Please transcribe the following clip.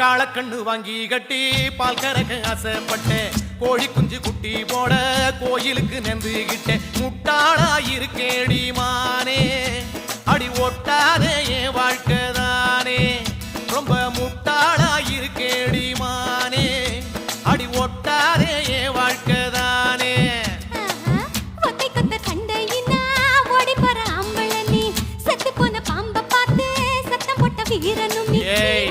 கால கண்ணு வாங்கி கட்டி பால் கறக்க ஆசைப்பட்டேன் கோழி குஞ்சு குட்டி போட கோயிலுக்கு நெந்துகிட்டேன் முட்டாளா இருக்கேடி மானே அடி ஒட்டாதே என் வாழ்க்கை தானே. ரொம்ப முட்டாளா இருக்கேடி மானே அடி ஒட்டாதே என் வாழ்க்கை தானே. வீரனும் ஏய்